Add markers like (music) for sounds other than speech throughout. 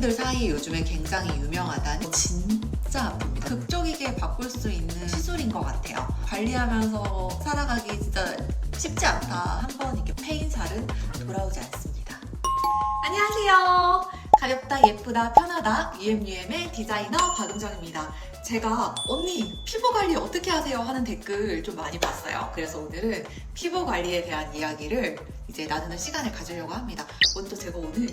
연예인들 사이에 요즘에 굉장히 유명하다는 진짜 아픕니다. 극적이게 바꿀 수 있는 시술인 것 같아요. 관리하면서 살아가기 진짜 쉽지 않다. 한 번 이렇게 패인 살은 돌아오지 않습니다. 안녕하세요. 가볍다, 예쁘다, 편하다 UMUM의 디자이너 박은정입니다. 제가 언니 피부 관리 어떻게 하세요 하는 댓글 좀 많이 봤어요. 그래서 오늘은 피부 관리에 대한 이야기를 이제 나누는 시간을 가지려고 합니다. 먼저 제가 오늘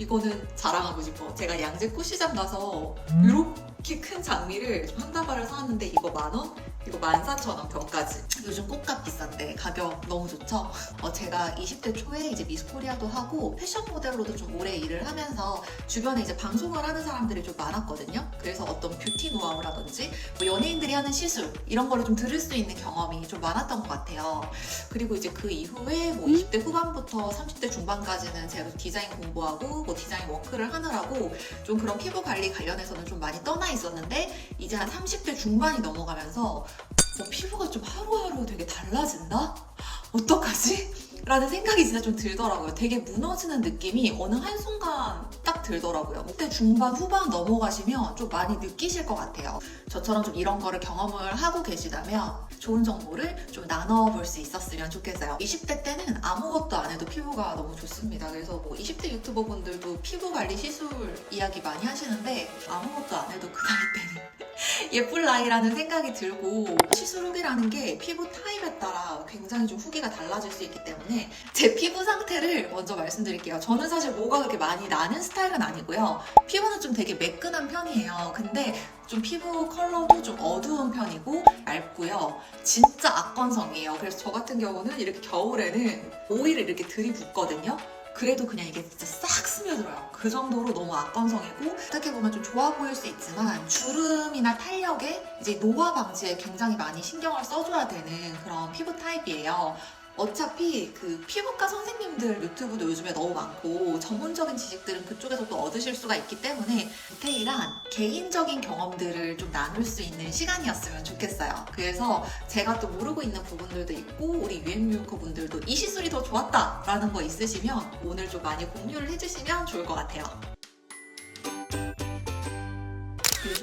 이거는 자랑하고 싶어. 제가 양재 꽃시장 가서 이렇게 큰 장미를 좀한 다발을 사왔는데 이거 만 원? 이거 14,000원 병까지. 요즘 꽃값 비싼데 가격 너무 좋죠? 어, 제가 20대 초에 이제 미스코리아도 하고 패션 모델로도 좀 오래 일을 하면서 주변에 이제 방송을 하는 사람들이 좀 많았거든요. 그래서 어떤 뷰티 노하우라든지 뭐 연예인들이 하는 시술 이런 거를 좀 들을 수 있는 경험이 좀 많았던 것 같아요. 그리고 이제 그 이후에 뭐 20대 후반부터 30대 중반까지는 제가 디자인 공부하고 뭐 디자인 워크를 하느라고 좀 그런 피부 관리 관련해서는 좀 많이 떠나 있었는데 이제 한 30대 중반이 넘어가면서 어, 피부가 좀 하루하루 되게 달라진다? 어떡하지? 라는 생각이 진짜 좀 들더라고요. 되게 무너지는 느낌이 어느 한순간 딱 들더라고요. 그때 중반, 후반 넘어가시면 좀 많이 느끼실 것 같아요. 저처럼 좀 이런 거를 경험을 하고 계시다면 좋은 정보를 좀 나눠볼 수 있었으면 좋겠어요. 20대 때는 아무것도 안 해도 피부가 너무 좋습니다. 그래서 뭐 20대 유튜버 분들도 피부 관리 시술 이야기 많이 하시는데 아무것도 안 해도 그 나이 때는 (laughs) 예쁠 나이라는 생각이 들고 시술 후기라는 게 피부 타입에 따라 굉장히 좀 후기가 달라질 수 있기 때문에 제 피부 상태를 먼저 말씀드릴게요. 저는 사실 뭐가 그렇게 많이 나는 스타일은 아니고요. 피부는 좀 되게 매끈한 편이에요. 근데 좀 피부 컬러도 좀 어두운 편이고 얇고요. 진짜 악건성이에요. 그래서 저 같은 경우는 이렇게 겨울에는 오일을 이렇게 들이붓거든요. 그래도 그냥 이게 진짜 싹 스며들어요. 그 정도로 너무 악건성이고 어떻게 보면 좀 좋아 보일 수 있지만 주름이나 탄력에 이제 노화 방지에 굉장히 많이 신경을 써줘야 되는 그런 피부 타입이에요. 어차피 그 피부과 선생님들 유튜브도 요즘에 너무 많고 전문적인 지식들은 그쪽에서 또 얻으실 수가 있기 때문에 디테일한 개인적인 경험들을 좀 나눌 수 있는 시간이었으면 좋겠어요. 그래서 제가 또 모르고 있는 부분들도 있고 우리 유엔뮤커 분들도 이 시술이 더 좋았다라는 거 있으시면 오늘 좀 많이 공유를 해주시면 좋을 것 같아요.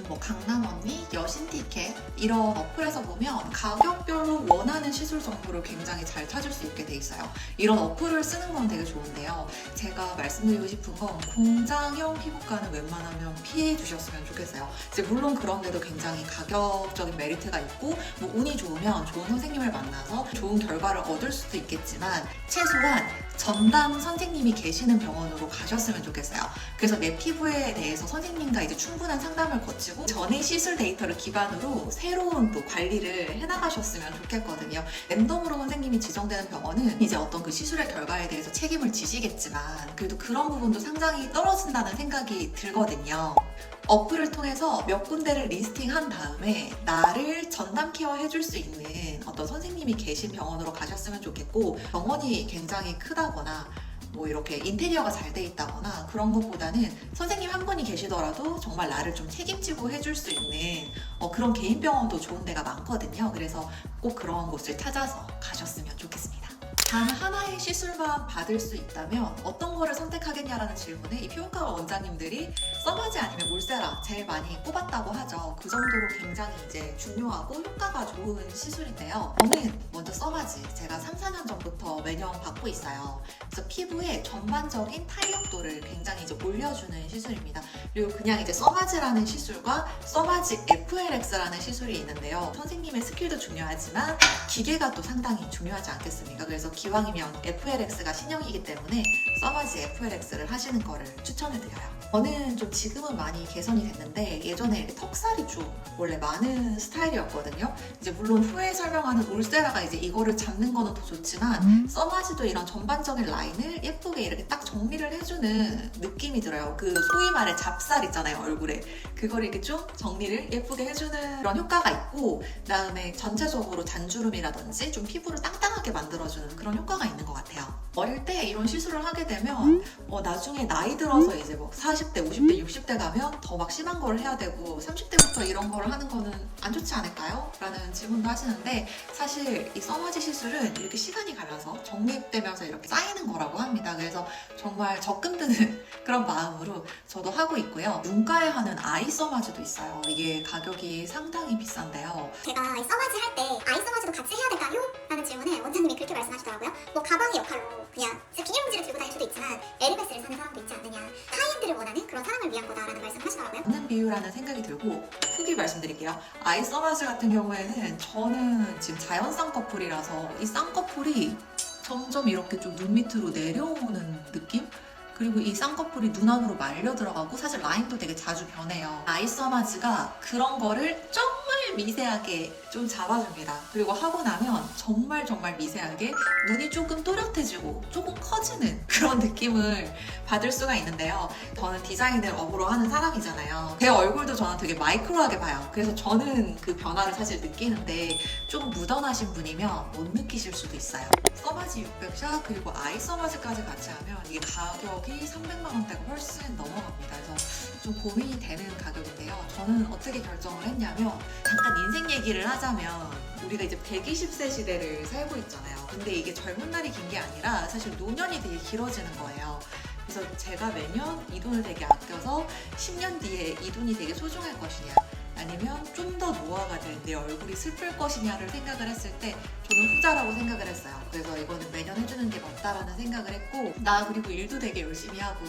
뭐 강남 언니, 여신 티켓 이런 어플에서 보면 가격별로 원하는 시술 정보를 굉장히 잘 찾을 수 있게 돼 있어요. 이런 어플을 쓰는 건 되게 좋은데요. 제가 말씀드리고 싶은 건 공장형 피부과는 웬만하면 피해 주셨으면 좋겠어요. 이제 물론 그런데도 굉장히 가격적인 메리트가 있고 뭐 운이 좋으면 좋은 선생님을 만나서 좋은 결과를 얻을 수도 있겠지만 최소한 전담 선생님이 계시는 병원으로 가셨으면 좋겠어요. 그래서 내 피부에 대해서 선생님과 이제 충분한 상담을 거치고 전에 시술 데이터를 기반으로 새로운 또 관리를 해나가셨으면 좋겠거든요. 랜덤으로 선생님이 지정되는 병원은 이제 어떤 그 시술의 결과에 대해서 책임을 지시겠지만 그래도 그런 부분도 상당히 떨어진다는 생각이 들거든요. 어플을 통해서 몇 군데를 리스팅한 다음에 나를 전담 케어 해줄 수 있는 어떤 선생님이 계신 병원으로 가셨으면 좋겠고 병원이 굉장히 크다거나 뭐 이렇게 인테리어가 잘 돼 있다거나 그런 것보다는 선생님 한 분이 계시더라도 정말 나를 좀 책임지고 해줄 수 있는 어, 그런 개인 병원도 좋은 데가 많거든요. 그래서 꼭 그런 곳을 찾아서 가셨으면 좋겠습니다. 단 하나의 시술만 받을 수 있다면 어떤 거를 선택하겠냐라는 질문에 이 피부과 원장님들이 써마지 아니면 울세라 제일 많이 꼽았다고 하죠. 그 정도로 굉장히 이제 중요하고 효과가 좋은 시술인데요. 저는 먼저 써마지 제가 3, 4년 전부터 매년 받고 있어요. 그래서 피부의 전반적인 탄력도를 굉장히 이제 올려주는 시술입니다. 그리고 그냥 이제 써마지라는 시술과 써마지 FLX라는 시술이 있는데요. 선생님의 스킬도 중요하지만 기계가 또 상당히 중요하지 않겠습니까? 그래서 기왕이면 FLX가 신형이기 때문에 써마지 FLX를 하시는 거를 추천해드려요. 저는 좀 지금은 많이 개선이 됐는데 예전에 턱살이 좀 원래 많은 스타일이었거든요. 이제 물론 후에 설명하는 울세라가 이제 이거를 잡는 거는 더 좋지만 써마지도 이런 전반적인 라인을 예쁘게 이렇게 딱 정리를 해주는 느낌이 들어요. 그 소위 말해 잡살 있잖아요 얼굴에 그걸 이렇게 좀 정리를 예쁘게 해주는 그런 효과가 있고 그다음에 전체적으로 단주름이라든지 좀 피부를 땅땅하게 만들어주는 그런 효과가 있는 것 같아요. 어릴 때 이런 시술을 하게 되면 어, 나중에 나이 들어서 이제 뭐 40대, 50대, 60대 가면 더 막 심한 걸 해야 되고 30대부터 이런 걸 하는 거는 안 좋지 않을까요? 라는 질문도 하시는데 사실 이 써마지 시술은 이렇게 시간이 가면서 정립되면서 이렇게 쌓이는 거라고 합니다. 그래서 정말 적금 드는 (laughs) 그런 마음으로 저도 하고 있고요. 눈가에 하는 아이 써마지도 있어요. 이게 가격이 상당히 비싼데요. 제가 이 써마지 할 때 아이 써마지도 같이 해야 될까요? 라는 질문에 원장님이 그렇게 말씀하시더라고요. 뭐 가방의 역할로 그냥 비닐봉지를 들고 다닐 수도 있지만 에르메스를 사는 사람도 있지 않느냐. 하이엔드를 원하는 그런 사람을 위한 거다라는 말씀하시더라고요. 맞는 비유라는 생각이 들고 후기 말씀드릴게요. 아이 써마지 같은 경우에는 저는 지금 자연 쌍꺼풀이라서 이 쌍꺼풀이 점점 이렇게 좀 눈 밑으로 내려오는 느낌? 그리고 이 쌍꺼풀이 눈 안으로 말려 들어가고 사실 라인도 되게 자주 변해요. 아이 써마지가 그런 거를 정말 미세하게 좀 잡아줍니다. 그리고 하고 나면 정말 정말 미세하게 눈이 조금 또렷해지고 조금 커지는 그런 느낌을 받을 수가 있는데요. 저는 디자인을 업으로 하는 사람이잖아요. 제 얼굴도 저는 되게 마이크로하게 봐요. 그래서 저는 그 변화를 사실 느끼는데 좀 묻어나신 분이면 못 느끼실 수도 있어요. 써마지 600샷 그리고 아이 써마지까지 같이 하면 이게 가격이 300만 원대가 훨씬 넘어갑니다. 그래서 좀 고민이 되는 가격인데요. 저는 어떻게 결정을 했냐면 잠깐 인생 얘기를 하자면 우리가 이제 120세 시대를 살고 있잖아요. 근데 이게 젊은 날이 긴 게 아니라 사실 노년이 되게 길어지는 거예요. 그래서 제가 매년 이 돈을 되게 아껴서 10년 뒤에 이 돈이 되게 소중할 것이냐 아니면 좀 더 노화가 될내 얼굴이 슬플 것이냐를 생각을 했을 때 저는 후자라고 생각을 했어요. 그래서 이거는 매년 해주는 게 맞다라는 생각을 했고 나 그리고 일도 되게 열심히 하고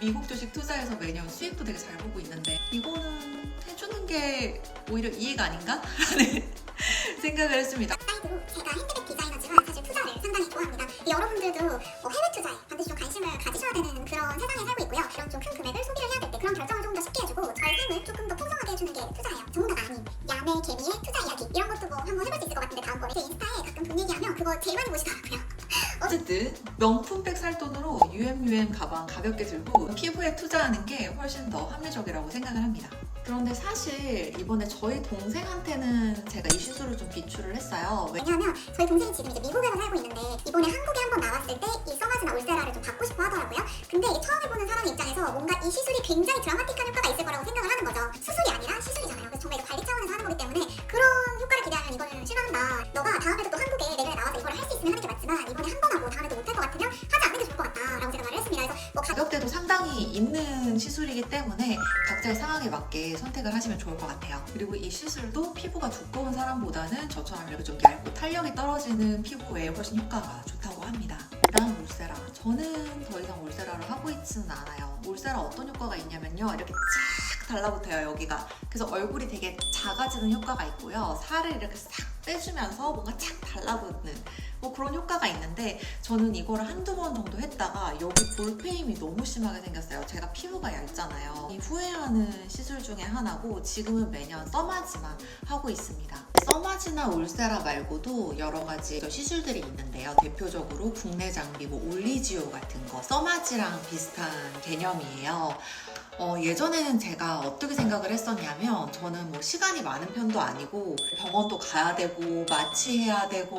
미국 주식 투자해서 매년 수익도 되게 잘 보고 있는데 이거는 해주는 게 오히려 이익 아닌가? 라는 (laughs) 생각을 했습니다. 사이드로 제가 핸드백 디자이너지만 사실 투자를 상당히 좋아합니다. 여러분들도 뭐 해외 투자에 반드시 좀 관심을 가지셔야 되는 그런 세상에 살고 있고요. 이런 좀 큰 금액을 소비를 해야 될 때 그런 결정을 좀더 쉽게 해주고 저의 삶을 조금 더 해주는 게 투자예요. 전문가가 아닌 야매, 개미의 투자 이야기 이런 것도 뭐 한번 해볼 수 있을 것 같은데 다음번에 제 인스타에 가끔 돈 얘기하면 그거 제일 많이 보시더라고요. (laughs) 어쨌든 명품백 살 돈으로 UMUM 가방 가볍게 들고 피부에 투자하는 게 훨씬 더 합리적이라고 생각을 합니다. 그런데 사실 이번에 저희 동생한테는 제가 이 시술을 좀 비추를 했어요. 왜- 왜냐하면 저희 동생이 지금 이제 미국에서 살고 있는데 이번에 한국에 한번 나왔을 때 이 써마지나 울세라를 좀 받고 싶어 하더라고요. 근데 이게 처음 해보는 사람 입장에서 뭔가 이 시술이 굉장히 드라마틱한 효과가 있을 거라고 생각을 하는 거죠. 수술이 각자의 상황에 맞게 선택을 하시면 좋을 것 같아요. 그리고 이 시술도 피부가 두꺼운 사람보다는 저처럼 이렇게 좀 얇고 탄력이 떨어지는 피부에 훨씬 효과가 좋다고 합니다. 다음 울세라. 저는 더 이상 울세라를 하고 있지는 않아요. 울세라 어떤 효과가 있냐면요. 이렇게 쫙 달라붙어요, 여기가. 그래서 얼굴이 되게 작아지는 효과가 있고요. 살을 이렇게 싹 빼주면서 뭔가 착 달라붙는 뭐 그런 효과가 있는데 저는 이거를 한두 번 정도 했다가 여기 볼페임이 너무 심하게 생겼어요. 제가 피부가 얇잖아요. 이 후회하는 시술 중에 하나고 지금은 매년 써마지만 하고 있습니다. 써마지나 울세라 말고도 여러 가지 시술들이 있는데요. 대표적으로 국내 장비 뭐 올리지오 같은 거 써마지랑 비슷한 개념이에요. 어, 예전에는 제가 어떻게 생각을 했었냐면 저는 뭐 시간이 많은 편도 아니고 병원도 가야 되고 마취해야 되고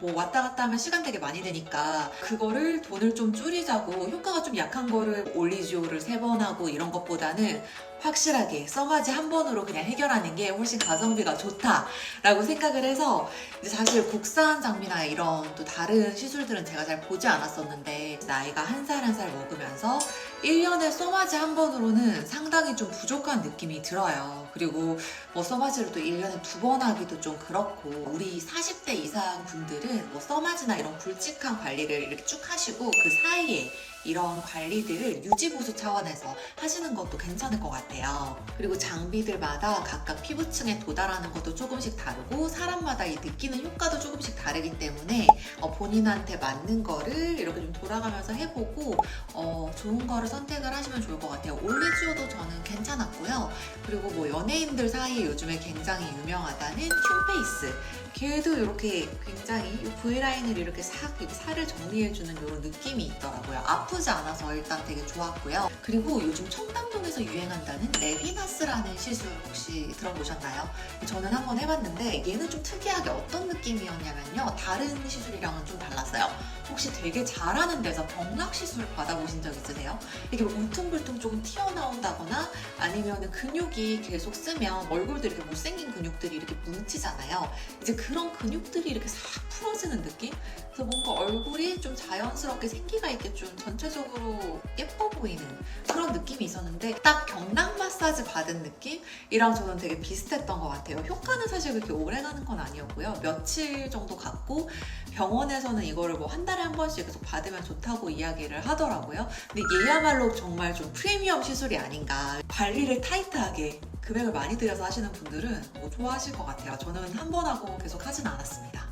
뭐 왔다 갔다 하면 시간 되게 많이 드니까 그거를 돈을 좀 줄이자고 효과가 좀 약한 거를 올리지오를 세 번 하고 이런 것보다는 확실하게 써마지 한 번으로 그냥 해결하는 게 훨씬 가성비가 좋다라고 생각을 해서 사실 국산 장비나 이런 또 다른 시술들은 제가 잘 보지 않았었는데 나이가 한 살 한 살 먹으면서 1년에 써마지 한 번으로는 상당히 좀 부족한 느낌이 들어요. 그리고 뭐 써마지를 또 1년에 두 번 하기도 좀 그렇고 우리 40대 이상 분들은 뭐 써마지나 이런 굵직한 관리를 이렇게 쭉 하시고 그 사이에 이런 관리들을 유지보수 차원에서 하시는 것도 괜찮을 것 같아요. 그리고 장비들마다 각각 피부층에 도달하는 것도 조금씩 다르고 사람마다 이 느끼는 효과도 조금씩 다르기 때문에 어, 본인한테 맞는 거를 이렇게 좀 돌아가면서 해보고 어, 좋은 거를 선택을 하시면 좋을 것 같아요. 올리지오도 저는 괜찮았고요. 그리고 뭐 연 예인들 사이에 요즘에 굉장히 유명하다는 큐페이스. 걔도 이렇게 굉장히 이 V라인을 이렇게 싹 이렇게 살을 정리해주는 이런 느낌이 있더라고요. 아프지 않아서 일단 되게 좋았고요. 그리고 요즘 첨단 중동에서 유행한다는 레비나스라는 시술 혹시 들어보셨나요? 저는 한번 해봤는데 얘는 좀 특이하게 어떤 느낌이었냐면요. 다른 시술이랑은 좀 달랐어요. 혹시 되게 잘하는 데서 경락 시술 받아보신 적 있으세요? 이게 뭐 울퉁불퉁 조금 튀어나온다거나 아니면 근육이 계속 쓰면 얼굴도 이렇게 못생긴 근육들이 이렇게 뭉치잖아요. 이제 그런 근육들이 이렇게 싹 풀어지는 느낌? 그래서 뭔가 얼굴이 좀 자연스럽게 생기가 있게 좀 전체적으로 예뻐 보이는 그런 느낌이 있었는데 딱 경락 마사지 받은 느낌이랑 저는 되게 비슷했던 것 같아요. 효과는 사실 그렇게 오래 가는 건 아니었고요. 며칠 정도 갔고 병원에서는 이거를 뭐 한 달에 한 번씩 계속 받으면 좋다고 이야기를 하더라고요. 근데 얘야말로 정말 좀 프리미엄 시술이 아닌가. 관리를 타이트하게 금액을 많이 들여서 하시는 분들은 뭐 좋아하실 것 같아요. 저는 한 번 하고 계속 하진 않았습니다.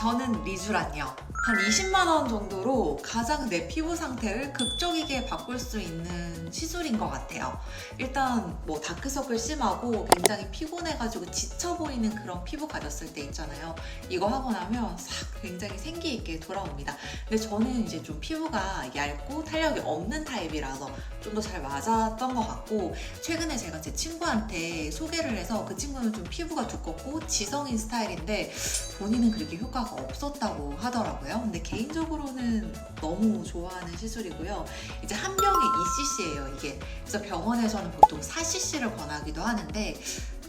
저는 리쥬란요. 한 20만 원 정도로 가장 내 피부 상태를 극적이게 바꿀 수 있는 시술인 것 같아요. 일단 뭐 다크서클 심하고 굉장히 피곤해가지고 지쳐 보이는 그런 피부 가졌을 때 있잖아요. 이거 하고 나면 싹 굉장히 생기 있게 돌아옵니다. 근데 저는 이제 좀 피부가 얇고 탄력이 없는 타입이라서 좀 더 잘 맞았던 것 같고 최근에 제가 제 친구한테 소개를 해서 그 친구는 좀 피부가 두껍고 지성인 스타일인데 본인은 그렇게 효과가 없었다고 하더라고요. 근데 개인적으로는 너무 좋아하는 시술이고요. 이제 한 병에 2cc예요, 이게. 그래서 병원에서는 보통 4cc를 권하기도 하는데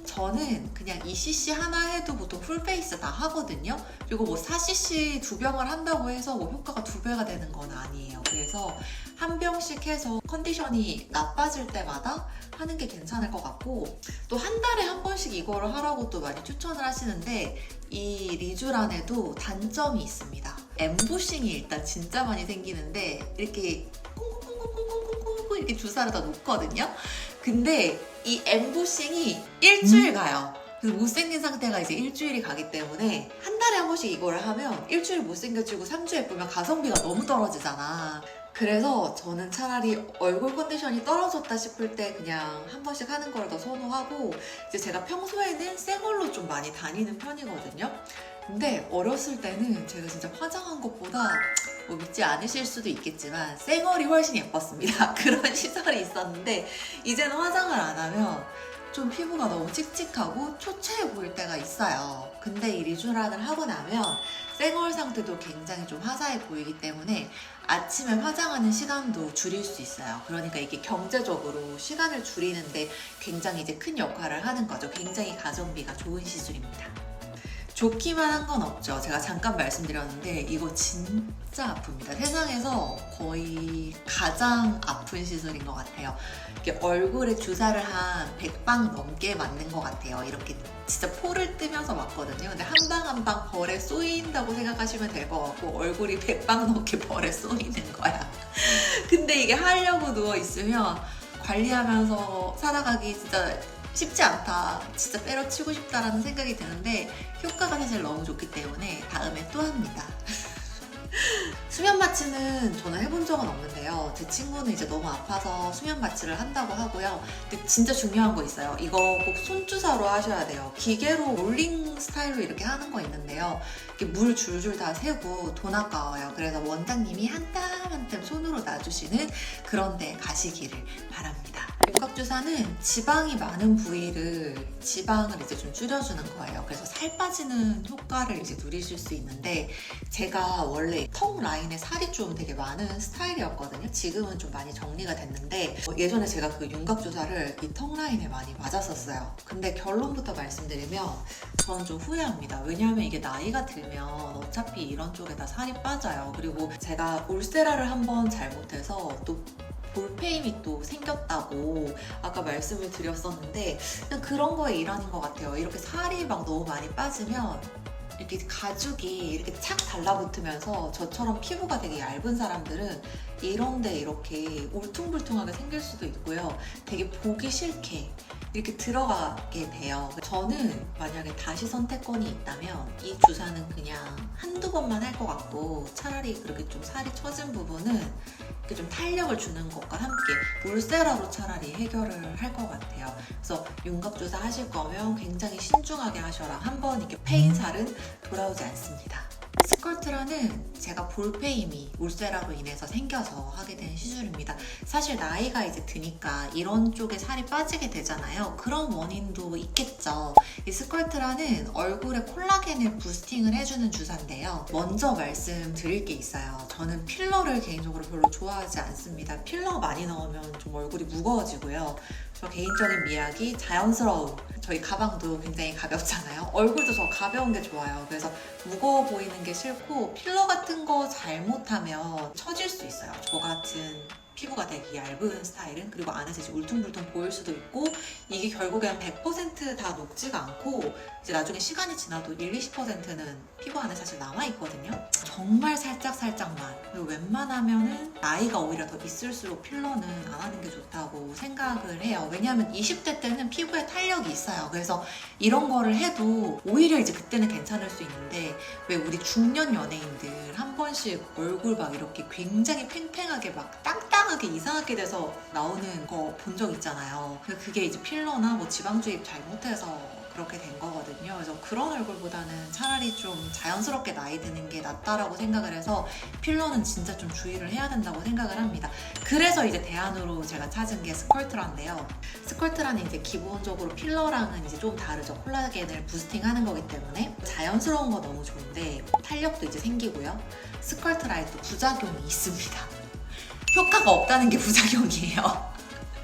저는 그냥 2cc 하나 해도 보통 풀페이스 다 하거든요. 그리고 뭐 4cc 두 병을 한다고 해서 뭐 효과가 두 배가 되는 건 아니에요. 그래서 한 병씩 해서 컨디션이 나빠질 때마다 하는 게 괜찮을 것 같고 또 한 달에 한 번씩 이거를 하라고 또 많이 추천을 하시는데 이 리쥬란에도 단점이 있습니다. 엠보싱이 일단 진짜 많이 생기는데 이렇게 콩콩콩콩콩콩콩콩 이렇게 주사를 다 놓거든요. 근데 이 엠보싱이 일주일 음. 가요. 그래서 못생긴 상태가 이제 일주일이 가기 때문에 한 달에 한 번씩 이거를 하면 일주일 못생겨지고 3주 예쁘면 가성비가 너무 떨어지잖아. 그래서 저는 차라리 얼굴 컨디션이 떨어졌다 싶을 때 그냥 한 번씩 하는 걸 더 선호하고 이제 제가 평소에는 생얼로 좀 많이 다니는 편이거든요. 근데 어렸을 때는 제가 진짜 화장한 것보다 뭐 믿지 않으실 수도 있겠지만 생얼이 훨씬 예뻤습니다. (laughs) 그런 시절이 있었는데 이제는 화장을 안 하면 좀 피부가 너무 칙칙하고 초췌해 보일 때가 있어요. 근데 이 리쥬란을 하고 나면 생얼 상태도 굉장히 좀 화사해 보이기 때문에 아침에 화장하는 시간도 줄일 수 있어요. 그러니까 이게 경제적으로 시간을 줄이는데 굉장히 이제 큰 역할을 하는 거죠. 굉장히 가성비가 좋은 시술입니다. 좋기만 한 건 없죠. 제가 잠깐 말씀드렸는데 이거 진짜 아픕니다. 세상에서 거의 가장 아픈 시술인 것 같아요. 이렇게 얼굴에 주사를 한 100방 넘게 맞는 것 같아요. 이렇게 진짜 포를 뜨면서 맞거든요. 근데 한 방 한 방 벌에 쏘인다고 생각하시면 될 것 같고 얼굴이 100방 넘게 벌에 쏘이는 거야. (laughs) 근데 이게 하려고 누워 있으면 관리하면서 살아가기 진짜 쉽지 않다. 진짜 때려치고 싶다라는 생각이 드는데 효과가 사실 너무 좋기 때문에 다음에 또 합니다. (laughs) (laughs) 수면 마취는 저는 해본 적은 없는데요. 제 친구는 이제 너무 아파서 수면 마취를 한다고 하고요. 근데 진짜 중요한 거 있어요. 이거 꼭 손주사로 하셔야 돼요. 기계로 롤링 스타일로 이렇게 하는 거 있는데요. 이렇게 물 줄줄 다 세고 돈 아까워요. 그래서 원장님이 한땀 한 땀 손으로 놔주시는 그런 데 가시기를 바랍니다. 윤곽주사는 지방이 많은 부위를 지방을 이제 좀 줄여주는 거예요. 그래서 살 빠지는 효과를 이제 누리실 수 있는데 제가 원래 턱 라인에 살이 좀 되게 많은 스타일이었거든요. 지금은 좀 많이 정리가 됐는데 어, 예전에 제가 그 윤곽주사를 이 턱 라인에 많이 맞았었어요. 근데 결론부터 말씀드리면 저는 좀 후회합니다. 왜냐하면 이게 나이가 들면 어차피 이런 쪽에다 살이 빠져요. 그리고 제가 울세라를 한번 잘못해서 또 볼페임이 또 생겼다고 아까 말씀을 드렸었는데 그냥 그런 거의 일환인 것 같아요. 이렇게 살이 막 너무 많이 빠지면 이렇게 가죽이 이렇게 착 달라붙으면서 저처럼 피부가 되게 얇은 사람들은 이런데 이렇게 울퉁불퉁하게 생길 수도 있고요. 되게 보기 싫게 이렇게 들어가게 돼요. 저는 만약에 다시 선택권이 있다면 이 주사는 그냥 한두 번만 할 것 같고 차라리 그렇게 좀 살이 처진 부분은 좀 탄력을 주는 것과 함께 울세라로 차라리 해결을 할 것 같아요. 그래서 윤곽주사 하실 거면 굉장히 신중하게 하셔라. 한번 이렇게 페인 살은 돌아오지 않습니다. 스컬트라는 제가 볼페임이 울세라로 인해서 생겨서 하게 된 시술입니다. 사실 나이가 이제 드니까 이런 쪽에 살이 빠지게 되잖아요. 그런 원인도 있겠죠. 이 스컬트라는 얼굴에 콜라겐을 부스팅을 해주는 주사인데요. 먼저 말씀드릴 게 있어요. 저는 필러를 개인적으로 별로 좋아하지 않습니다. 필러 많이 넣으면 좀 얼굴이 무거워지고요. 저 개인적인 미학이 자연스러움. 저희 가방도 굉장히 가볍잖아요. 얼굴도 저 가벼운 게 좋아요. 그래서 무거워 보이는 게 싫고 필러 같은 거 잘못하면 처질 수 있어요. 저 같은 피부가 되게 얇은 스타일은 그리고 안에서 이제 울퉁불퉁 보일 수도 있고 이게 결국엔 100%다 녹지가 않고 이제 나중에 시간이 지나도 1, 20%는 피부 안에 사실 남아 있거든요. 정말 살짝 살짝만 그리고 웬만하면은 나이가 오히려 더 있을수록 필러는 안 하는 게 좋다고 생각을 해요. 왜냐하면 20대 때는 피부에 탄력이 있어요. 그래서 이런 거를 해도 오히려 이제 그때는 괜찮을 수 있는데 왜 우리 중년 연예인들 한 번씩 얼굴 막 이렇게 굉장히 팽팽하게 막 땅땅하게 이상하게 돼서 나오는 거 본 적 있잖아요. 그게 이제 필러나 뭐 지방 주입 잘못해서 그렇게 된 거거든요. 그래서 그런 얼굴보다는 차라리 좀 자연스럽게 나이 드는 게 낫다라고 생각을 해서 필러는 진짜 좀 주의를 해야 된다고 생각을 합니다. 그래서 이제 대안으로 제가 찾은 게 스컬트라인데요. 스컬트라는 이제 기본적으로 필러랑은 이제 좀 다르죠. 콜라겐을 부스팅하는 거기 때문에 자연스러운 거 너무 좋은데 탄력도 이제 생기고요. 스컬트라에 또 부작용이 있습니다. 효과가 없다는 게 부작용이에요.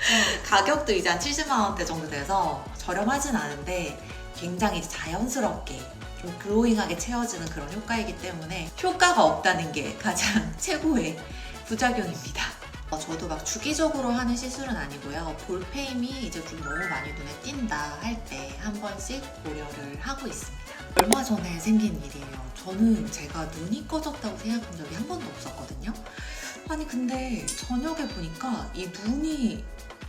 (laughs) 가격도 이제 한 70만 원대 정도 돼서 저렴하진 않은데 굉장히 자연스럽게 좀 글로잉하게 채워지는 그런 효과이기 때문에 효과가 없다는 게 가장 (laughs) 최고의 부작용입니다. 어, 저도 막 주기적으로 하는 시술은 아니고요. 볼페임이 이제 좀 너무 많이 눈에 띈다 할 때 한 번씩 고려를 하고 있습니다. 얼마 전에 생긴 일이에요. 저는 제가 눈이 꺼졌다고 생각한 적이 한 번도 없었거든요. 아니 근데 저녁에 보니까 이 눈이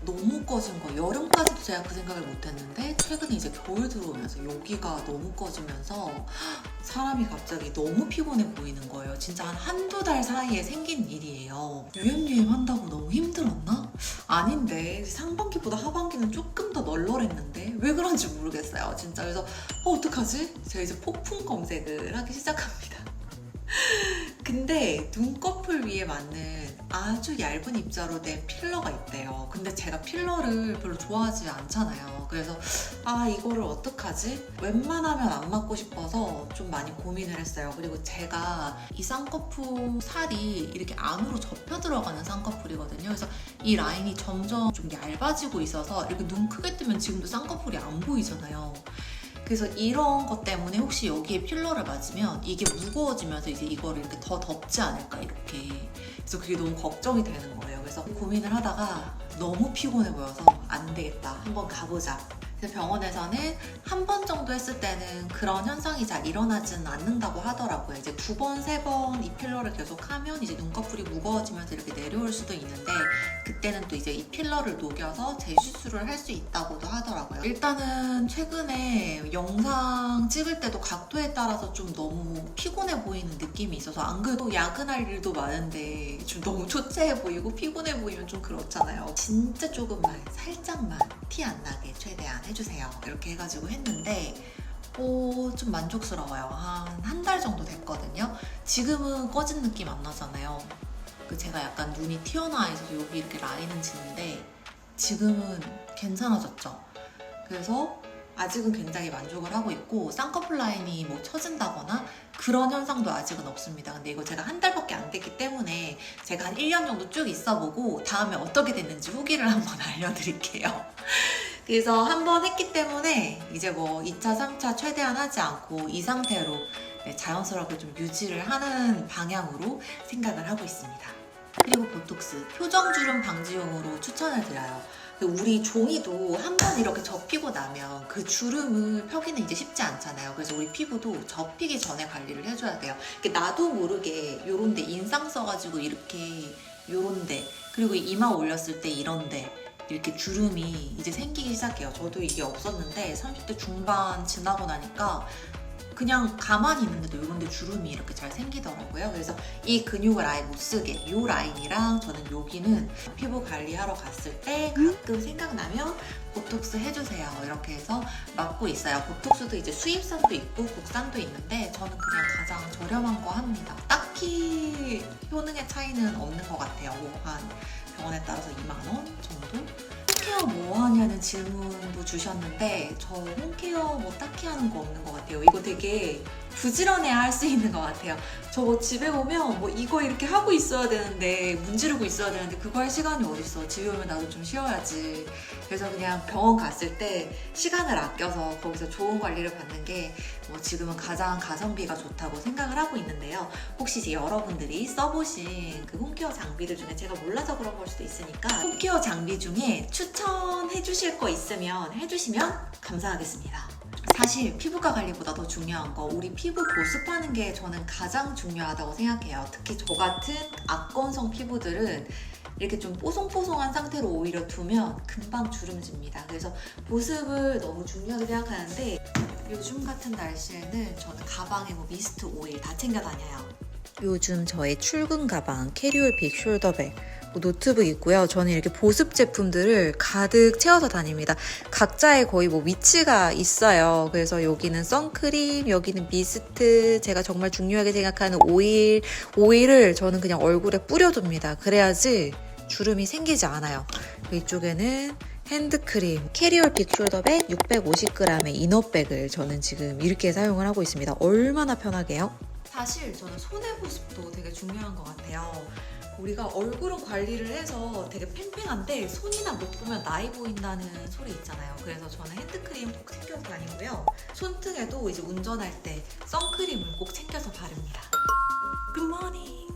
너무 꺼진 거 여름까지도 제가 그 생각을 못했는데 최근에 이제 겨울 들어오면서 여기가 너무 꺼지면서 사람이 갑자기 너무 피곤해 보이는 거예요 진짜 한 한두 달 사이에 생긴 일이에요 유엠유엠 한다고 너무 힘들었나? 아닌데 상반기보다 하반기는 조금 더 널널했는데 왜 그런지 모르겠어요 진짜 그래서 어 어떡하지? 제가 이제 폭풍 검색을 하기 시작합니다 근데 눈꺼풀 위에 맞는 아주 얇은 입자로 된 필러가 있대요. 근데 제가 필러를 별로 좋아하지 않잖아요. 그래서 아 이거를 어떡하지? 웬만하면 안 맞고 싶어서 좀 많이 고민을 했어요. 그리고 제가 이 쌍꺼풀 살이 이렇게 안으로 접혀 들어가는 쌍꺼풀이거든요. 그래서 이 라인이 점점 좀 얇아지고 있어서 이렇게 눈 크게 뜨면 지금도 쌍꺼풀이 안 보이잖아요. 그래서 이런 것 때문에 혹시 여기에 필러를 맞으면 이게 무거워지면서 이제 이거를 이렇게 더 덮지 않을까 이렇게. 그래서 그게 너무 걱정이 되는 거예요. 그래서 고민을 하다가 너무 피곤해 보여서 안 되겠다. 한번 가보자 병원에서는 한 번 정도 했을 때는 그런 현상이 잘 일어나지는 않는다고 하더라고요. 이제 두 번, 세 번 이 필러를 계속 하면 이제 눈꺼풀이 무거워지면서 이렇게 내려올 수도 있는데 그때는 또 이제 이 필러를 녹여서 재수술을 할 수 있다고도 하더라고요. 일단은 최근에 영상 찍을 때도 각도에 따라서 좀 너무 피곤해 보이는 느낌이 있어서 안 그래도 야근할 일도 많은데 좀 너무 초췌해 보이고 피곤해 보이면 좀 그렇잖아요. 진짜 조금만 살짝만 티 안 나게 최대한 해주세요. 이렇게 해가지고 했는데 어, 좀 만족스러워요. 한 한 달 정도 됐거든요. 지금은 꺼진 느낌 안 나잖아요. 그 제가 약간 눈이 튀어나와 있어서 여기 이렇게 라인은 지는데 지금은 괜찮아졌죠. 그래서 아직은 굉장히 만족을 하고 있고 쌍꺼풀 라인이 뭐 처진다거나 그런 현상도 아직은 없습니다. 근데 이거 제가 한 달밖에 안 됐기 때문에 제가 한 1년 정도 쭉 있어보고 다음에 어떻게 됐는지 후기를 한번 (laughs) 알려드릴게요. 그래서 한 번 했기 때문에 이제 뭐 2차, 3차 최대한 하지 않고 이 상태로 네, 자연스럽게 좀 유지를 하는 방향으로 생각을 하고 있습니다. 그리고 보톡스 표정주름 방지용으로 추천을 드려요. 그 우리 종이도 한 번 이렇게 접히고 나면 그 주름을 펴기는 이제 쉽지 않잖아요. 그래서 우리 피부도 접히기 전에 관리를 해줘야 돼요. 나도 모르게 요런데 인상 써가지고 이렇게 요런데 그리고 이마 올렸을 때 이런데 이렇게 주름이 이제 생기기 시작해요. 저도 이게 없었는데 30대 중반 지나고 나니까 그냥 가만히 있는데도 이런데 주름이 이렇게 잘 생기더라고요. 그래서 이 근육을 아예 못 쓰게 이 라인이랑 저는 여기는 피부 관리하러 갔을 때 가끔 생각나면 보톡스 해주세요. 이렇게 해서 맞고 있어요. 보톡스도 이제 수입산도 있고 국산도 있는데 저는 그냥 가장 저렴한 거 합니다. 딱히 효능의 차이는 없는 것 같아요. 뭐한 병원에 따라서 2만 원 정도? 홈케어 뭐 하냐는 질문도 주셨는데 저 홈케어 뭐 딱히 하는 거 없는 것 같아요. 이거 되게 부지런해야 할 수 있는 것 같아요. 저 집에 오면 뭐 이거 이렇게 하고 있어야 되는데 문지르고 있어야 되는데 그거 할 시간이 어딨어. 집에 오면 나도 좀 쉬어야지. 그래서 그냥 병원 갔을 때 시간을 아껴서 거기서 좋은 관리를 받는 게 뭐 지금은 가장 가성비가 좋다고 생각을 하고 있는데요. 혹시 이제 여러분들이 써보신 그 홈케어 장비들 중에 제가 몰라서 그런 걸 수도 있으니까 홈케어 장비 중에 추천해 주실 거 있으면 해주시면 감사하겠습니다. 사실 피부과 관리보다 더 중요한 거 우리 피부 보습하는 게 저는 가장 중요하다고 생각해요. 특히 저 같은 악건성 피부들은 이렇게 좀 뽀송뽀송한 상태로 오히려 두면 금방 주름집니다. 그래서 보습을 너무 중요하게 생각하는데 요즘 같은 날씨에는 저는 가방에 뭐 미스트 오일 다 챙겨 다녀요. 요즘 저의 출근 가방 캐리올 빅 숄더백 뭐 노트북 있고요. 저는 이렇게 보습 제품들을 가득 채워서 다닙니다. 각자의 거의 뭐 위치가 있어요. 그래서 여기는 선크림, 여기는 미스트, 제가 정말 중요하게 생각하는 오일, 오일을 저는 그냥 얼굴에 뿌려둡니다. 그래야지 주름이 생기지 않아요. 이쪽에는 핸드크림, 캐리얼 빅 숄더백 650g의 이너백을 저는 지금 이렇게 사용을 하고 있습니다. 얼마나 편하게요? 사실 저는 손해 보습도 되게 중요한 것 같아요. 우리가 얼굴은 관리를 해서 되게 팽팽한데 손이나 목 보면 나이 보인다는 소리 있잖아요. 그래서 저는 핸드크림 꼭 챙겨서 다니고요. 손등에도 이제 운전할 때 선크림을 꼭 챙겨서 바릅니다. 굿모닝.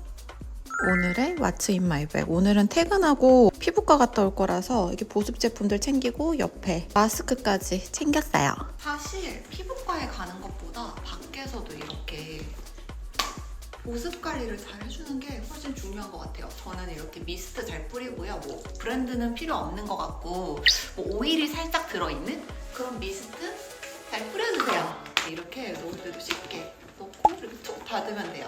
오늘의 왓츠 인 마이백 오늘은 퇴근하고 피부과 갔다 올 거라서 이렇게 보습 제품들 챙기고 옆에 마스크까지 챙겼어요. 사실 피부과에 가는 것보다 밖에서도 이렇게 보습 관리를 잘 해주는 게 훨씬 중요한 것 같아요. 저는 이렇게 미스트 잘 뿌리고요. 뭐 브랜드는 필요 없는 것 같고 뭐 오일이 살짝 들어있는 그런 미스트 잘 뿌려주세요. 이렇게 놓을 때도 쉽게 놓고 이렇게 툭 닫으면 돼요.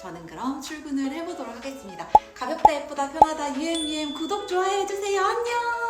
저는 그럼 출근을 해보도록 하겠습니다. 가볍다 예쁘다 편하다 유엠유엠 구독 좋아요 해주세요. 안녕.